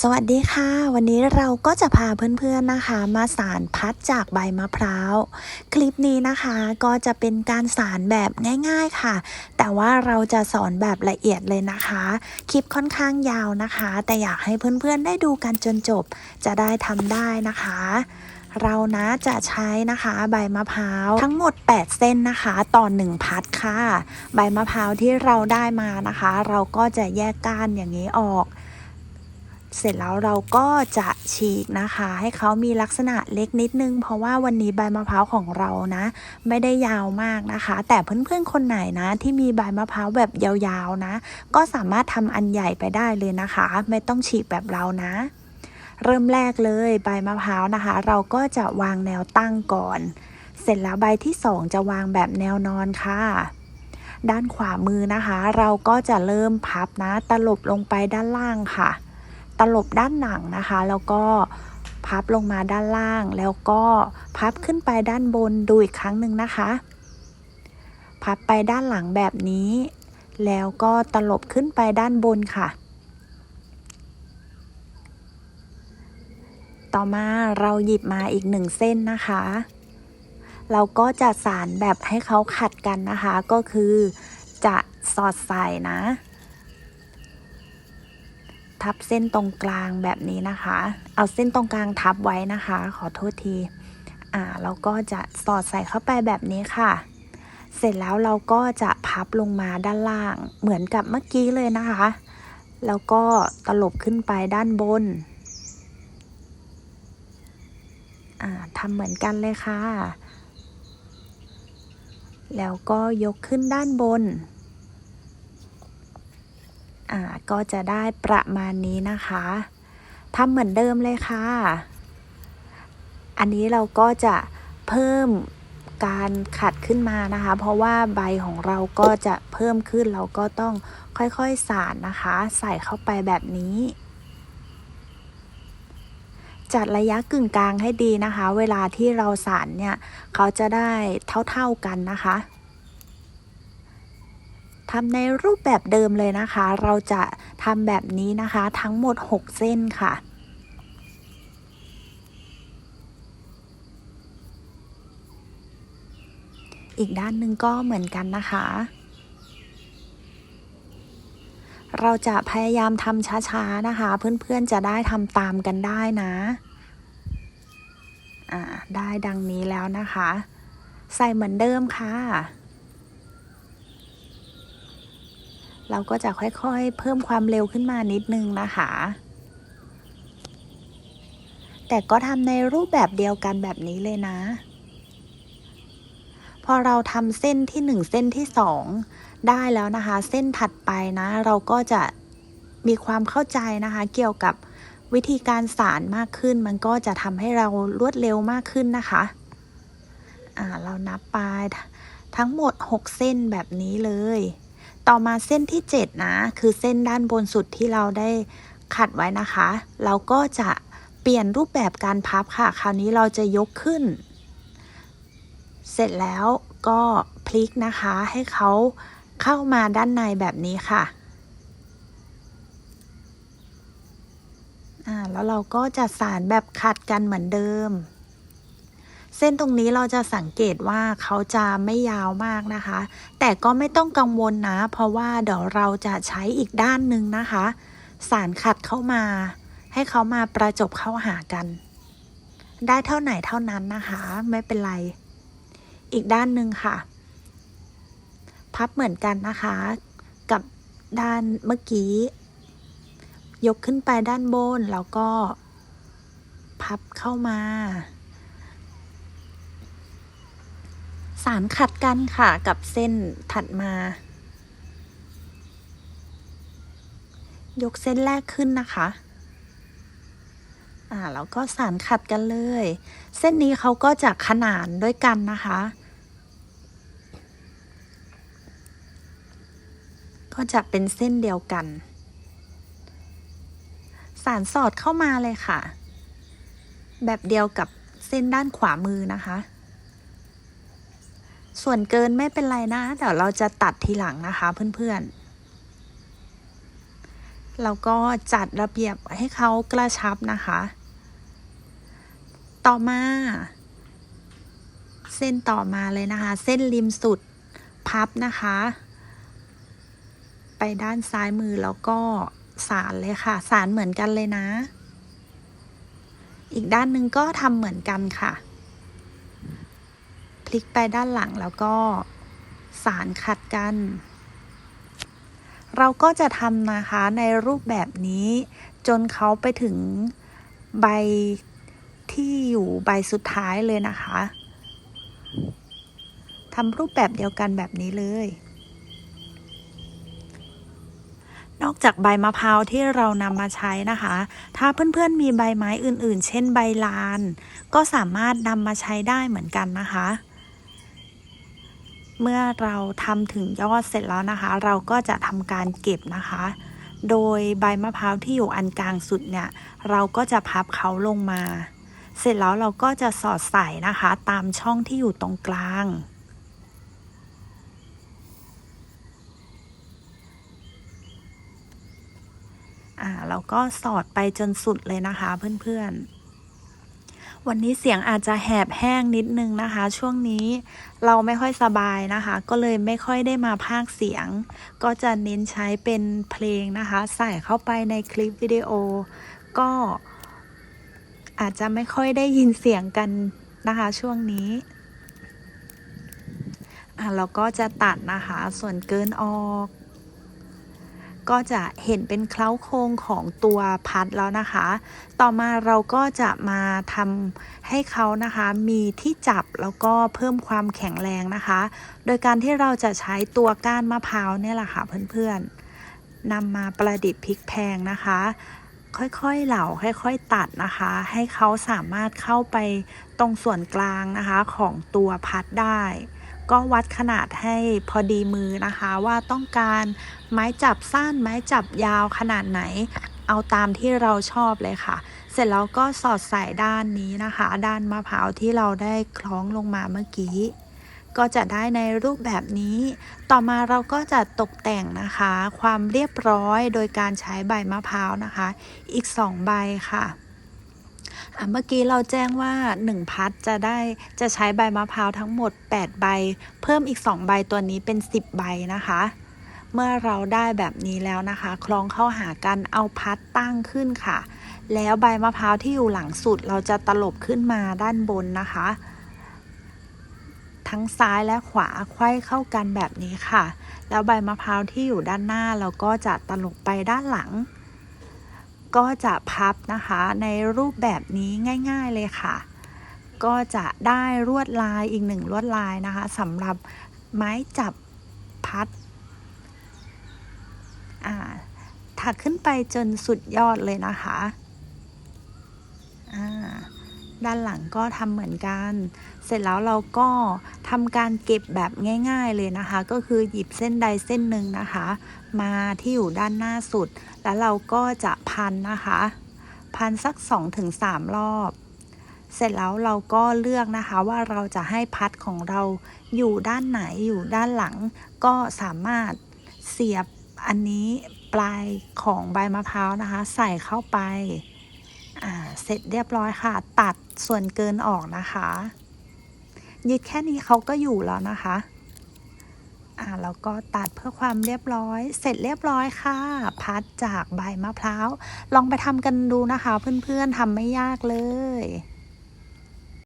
สวัสดีค่ะ วันนี้เราก็จะพาเพื่อนๆนะคะ มาสารพัดจากใบมะพร้าว คลิปนี้นะคะก็จะเป็นการสารแบบง่าย ๆค่ะ แต่ว่าเราจะสอนแบบละเอียดเลยนะคะ คลิปค่อนข้างยาวนะคะ แต่อยากให้เพื่อนๆได้ดูกันจนจบ จะได้ทำได้นะคะ เรานะจะใช้นะคะใบมะพร้าวทั้งหมด 8 เส้นนะคะต่อ1พัดค่ะ ใบมะพร้าวที่เราได้มานะคะ เราก็จะแยกก้านอย่างนี้ออก เสร็จแล้วเราก็จะฉีกนะคะ ให้เขามีลักษณะเล็กนิดนึง เพราะว่าวันนี้ใบมะพร้าวของเรานะ ไม่ได้ยาวมากนะคะ แต่เพื่อนๆคนไหนนะ ที่มีใบมะพร้าวแบบยาวๆนะ ก็สามารถทำอันใหญ่ไปได้เลยนะคะ ไม่ต้องฉีกแบบเรานะ เริ่มแรกเลยใบมะพร้าวนะคะ เราก็จะวางแนวตั้งก่อน เสร็จแล้วใบที่สองจะวางแบบแนวนอนค่ะด้านขวามือนะคะ เราก็จะเริ่มพับนะ ตลบลงไปด้านล่างค่ะ ลบด้านหลังนะคะ แล้วก็พับลงมาด้านล่าง แล้วก็พับขึ้นไปด้านบนดูอีกครั้งหนึ่งนะคะ พับไปด้านหลังแบบนี้ แล้วก็ตลบขึ้นไปด้านบนค่ะ ต่อมาเราหยิบมาอีกหนึ่งเส้นนะคะ เราก็จะสารแบบให้เขาขัดกันนะคะ ก็คือจะสอดใส่นะ ทับเส้นตรงกลางแบบนี้นะคะ เอาเส้นตรงกลางทับไว้นะคะ ขอโทษที อ่าเราก็จะสอดใส่เข้าไปแบบนี้ค่ะ เสร็จแล้วเราก็จะพับลงมาด้านล่าง เหมือนกับเมื่อกี้เลยนะคะ แล้วก็ตลบขึ้นไปด้านบน อ่าทำเหมือนกันเลยค่ะ แล้วก็ยกขึ้นด้านบน อ่าก็จะได้ประมาณนี้นะคะทำเหมือนเดิมเลยค่ะ อันนี้เราก็จะเพิ่มการขัดขึ้นมานะคะ เพราะว่าใบของเราก็จะเพิ่มขึ้นเราก็ต้องค่อยๆสานนะคะ ใส่เข้าไปแบบนี้ จัดระยะกึ่งกลางให้ดีนะคะ เวลาที่เราสานเนี่ย เขาจะได้เท่าๆกันนะคะ ทำในรูปแบบเดิมเลยนะคะ เราจะทำแบบนี้นะคะ ทั้งหมด 6 เส้นค่ะอีกด้านหนึ่งก็เหมือนกันนะคะ เราจะพยายามทำช้าๆนะคะ เพื่อนๆจะได้ทำตามกันได้นะ อ่า ได้ดังนี้แล้วนะคะ ใส่เหมือนเดิมค่ะ เราก็จะค่อยๆ เพิ่มความเร็วขึ้นมานิดนึงนะคะ แต่ก็ทำในรูปแบบเดียวกันแบบนี้เลยนะ พอเราทำเส้นที่หนึ่งเส้นที่สองได้แล้วนะคะ เส้นถัดไปนะ เราก็จะมีความเข้าใจนะคะ เกี่ยวกับวิธีการสารมากขึ้น มันก็จะทำให้เรารวดเร็วมากขึ้นนะคะอ่าเรานับไปทั้งหมด 6 เส้นแบบนี้เลย ต่อมาเส้นที่ 7 นะ คือเส้นด้านบนสุดที่เราได้ขัดไว้นะคะ เราก็จะเปลี่ยนรูปแบบการพับค่ะ คราวนี้เราจะยกขึ้น เสร็จแล้วก็พลิกนะคะ ให้เขาเข้ามาด้านในแบบนี้ค่ะอ่าแล้วเราก็จะสารแบบขัดกันเหมือนเดิม เส้นตรงนี้เราจะสังเกตว่าเขาจะไม่ยาวมากนะคะ แต่ก็ไม่ต้องกังวลนะ เพราะว่าเดี๋ยวเราจะใช้อีกด้านหนึ่งนะคะ สารขัดเข้ามา ให้เขามาประจบเข้าหากัน ได้เท่าไหนเท่านั้นนะคะ ไม่เป็นไร อีกด้านหนึ่งค่ะ พับเหมือนกันนะคะ กับด้านเมื่อกี้ ยกขึ้นไปด้านบนแล้วก็ พับเข้ามา สารขัดกันค่ะกับเส้นถัดมา ยกเส้นแรกขึ้นนะคะอ่าแล้วก็สารขัดกันเลย เส้นนี้เขาก็จะขนานด้วยกันนะคะ ก็จะเป็นเส้นเดียวกัน สารสอดเข้ามาเลยค่ะ แบบเดียวกับเส้นด้านขวามือนะคะ ส่วนเกินไม่เป็นไรนะ เดี๋ยวเราจะตัดทีหลังนะคะเพื่อนๆ แล้วก็จัดระเบียบให้เขากระชับนะคะ ต่อมา เส้นต่อมาเลยนะคะ เส้นริมสุดพับนะคะ ไปด้านซ้ายมือแล้วก็สารเลยค่ะ สารเหมือนกันเลยนะ อีกด้านหนึ่งก็ทำเหมือนกันค่ะ ลิกไปด้านหลังแล้วก็สารขัดกัน เราก็จะทำนะคะในรูปแบบนี้ จนเขาไปถึงใบที่อยู่ใบสุดท้ายเลยนะคะทำรูปแบบเดียวกันแบบนี้เลย นอกจากใบมะพร้าวที่เรานำมาใช้นะคะ ถ้าเพื่อนๆมีใบไม้อื่นๆ เช่นใบลาน ก็สามารถนำมาใช้ได้เหมือนกันนะคะ เมื่อเราทำถึงยอดเสร็จแล้วนะคะ เราก็จะทำการเก็บนะคะ โดยใบมะพร้าวที่อยู่อันกลางสุดเนี่ย เราก็จะพับเขาลงมา เสร็จแล้วเราก็จะสอดใส่นะคะ ตามช่องที่อยู่ตรงกลางอ่าเราก็สอดไปจนสุดเลยนะคะเพื่อนๆ วันนี้เสียงอาจจะแหบแห้งนิดนึงนะคะ ช่วงนี้เราไม่ค่อยสบายนะคะ ก็เลยไม่ค่อยได้มาพากเสียง ก็จะเน้นใช้เป็นเพลงนะคะ ใส่เข้าไปในคลิปวิดีโอ ก็อาจจะไม่ค่อยได้ยินเสียงกันนะคะ ช่วงนี้อะเราก็จะตัดนะคะส่วนเกินออก ก็จะเห็นเป็นเคล้าโครงของตัวพัดแล้วนะคะ ต่อมาเราก็จะมาทำให้เขานะคะมีที่จับแล้วก็เพิ่มความแข็งแรงนะคะ โดยการที่เราจะใช้ตัวก้านมะพร้าวเนี่ยแหละค่ะเพื่อนๆนำมาประดิษฐ์พลิกแพงนะคะค่อยๆ เหล่าค่อยๆ ตัดนะคะ ให้เขาสามารถเข้าไปตรงส่วนกลางนะคะของตัวพัดได้ ก็วัดขนาดให้พอดีมือนะคะว่าต้องการไม้จับสั้นไม้จับยาวขนาดไหน เอาตามที่เราชอบเลยค่ะ เสร็จแล้วก็สอดใส่ด้านนี้นะคะ ด้านมะพร้าวที่เราได้คล้องลงมาเมื่อกี้ ก็จะได้ในรูปแบบนี้ ต่อมาเราก็จะตกแต่งนะคะ ความเรียบร้อยโดยการใช้ใบมะพร้าวนะคะ อีก 2 ใบค่ะอะ เมื่อกี้เราแจ้งว่า 1 พัดจะได้จะใช้ใบมะพร้าวทั้งหมด 8 ใบ เพิ่มอีก 2 ใบตัวนี้เป็น 10 ใบนะคะ เมื่อเราได้แบบนี้แล้วนะคะ คล้องเข้าหากันเอาพัดตั้งขึ้นค่ะ แล้วใบมะพร้าวที่อยู่หลังสุดเราจะตลบขึ้นมาด้านบนนะคะ ทั้งซ้ายและขวาไขว้เข้ากันแบบนี้ค่ะ แล้วใบมะพร้าวที่อยู่ด้านหน้าเราก็จะตลบไปด้านหลัง ก็จะพับนะคะในรูปแบบนี้ง่าย ๆเลยค่ะ ก็จะได้ลวดลายอีกหนึ่งลวดลายนะคะสำหรับไม้จับพัดอ่าถักขึ้นไปจนสุดยอดเลยนะคะ ด้านหลังก็ทำเหมือนกัน เสร็จแล้วเราก็ทำการเก็บแบบง่าย ๆเลยนะคะ ก็คือหยิบเส้นใดเส้นหนึ่งนะคะ มาที่อยู่ด้านหน้าสุด แล้วเราก็จะพันนะคะ พันสัก 2-3 รอบ เสร็จแล้วเราก็เลือกนะคะว่าเราจะให้พัดของเราอยู่ด้านไหนอยู่ด้านหลัง ก็สามารถเสียบอันนี้ปลายของใบมะพร้าวนะคะ ใส่เข้าไป อ่าเสร็จเรียบร้อยค่ะ ตัดส่วนเกินออกนะคะยึดแค่นี้เขาก็อยู่แล้วนะคะอ่าแล้วก็ตัดเพื่อความเรียบร้อย เสร็จเรียบร้อยค่ะ พัดจากใบมะพร้าว ลองไปทำกันดูนะคะ เพื่อนๆทำไม่ยากเลย